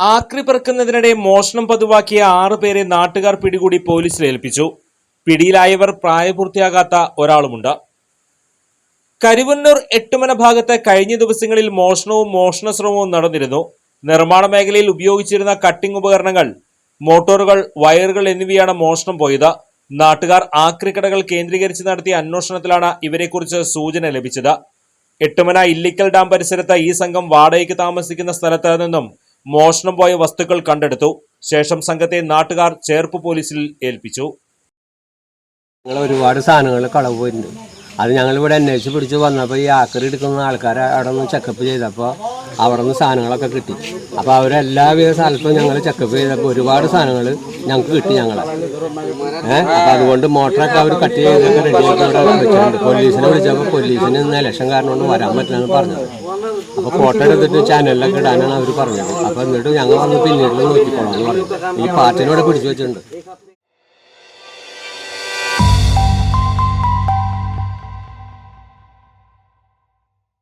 ആക്രി പെറുക്കുന്നതിനിടെ മോഷണം പതിവാക്കിയ ആറ് പേരെ നാട്ടുകാർ പിടികൂടി പോലീസിൽ ഏൽപ്പിച്ചു. പിടിയിലായവർ പ്രായപൂർത്തിയാകാത്ത ഒരാളുമുണ്ട്. കരുവന്നൂർ എട്ടുമന ഭാഗത്ത് കഴിഞ്ഞ ദിവസങ്ങളിൽ മോഷണവും മോഷണ ശ്രമവും നടന്നിരുന്നു. നിർമ്മാണ മേഖലയിൽ ഉപയോഗിച്ചിരുന്ന കട്ടിംഗ് ഉപകരണങ്ങൾ മോട്ടോറുകൾ വയറുകൾ എന്നിവയാണ് മോഷണം പോയത്. നാട്ടുകാർ ആക്രിക്കടകൾ കേന്ദ്രീകരിച്ച് നടത്തിയ അന്വേഷണത്തിലാണ് ഇവരെക്കുറിച്ച് സൂചന ലഭിച്ചത്. എട്ടുമന ഇല്ലിക്കൽ ഡാം പരിസരത്ത് ഈ സംഘം വാടകയ്ക്ക് താമസിക്കുന്ന സ്ഥലത്ത് നിന്നും മോഷണം പോയ വസ്തുക്കൾ കണ്ടെടുത്തു. ശേഷം സംഘത്തെ നാട്ടുകാർ ചേർപ്പ് പോലീസിൽ ഏൽപ്പിച്ചു. ഞങ്ങൾ ഒരുപാട് സാധനങ്ങൾ കളവ് പോയിട്ടുണ്ട്. അത് ഞങ്ങൾ ഇവിടെ അന്വേഷിച്ച് പിടിച്ച് വന്നപ്പോൾ ഈ ആക്കറി എടുക്കുന്ന ആൾക്കാരെ അവിടെ നിന്ന് ചെക്കപ്പ് ചെയ്തപ്പോൾ അവിടെ നിന്ന് സാധനങ്ങളൊക്കെ കിട്ടി. അപ്പോൾ അവരെല്ലാവിധ സ്ഥലത്തും ഞങ്ങൾ ചെക്കപ്പ് ചെയ്തപ്പോൾ ഒരുപാട് സാധനങ്ങൾ ഞങ്ങൾക്ക് കിട്ടി ഞങ്ങളെ. ഏഹ് അപ്പോൾ അതുകൊണ്ട് മോട്ടറൊക്കെ അവർ കട്ട് ചെയ്തൊക്കെ റെഡിയാക്കി അവിടെ വെച്ചിട്ടുണ്ട് പോലീസിനെ വിളിച്ചപ്പോൾ പോലീസിന് ഇന്ന് ഇലക്ഷൻ കാരണം കൊണ്ട് വരാൻ പറ്റില്ലെന്ന് പറഞ്ഞത്. അപ്പോൾ ഫോട്ടോ എടുത്തിട്ട് ചാനലിലൊക്കെ ഇടാനാണ് അവർ പറഞ്ഞത്. അപ്പോൾ എന്നിട്ട് ഞങ്ങൾ വന്ന് പിന്നീട് നോക്കിക്കോളാം എന്ന് പറഞ്ഞു. ഈ പാർട്ടിനോട് പിടിച്ചു വെച്ചിട്ടുണ്ട്.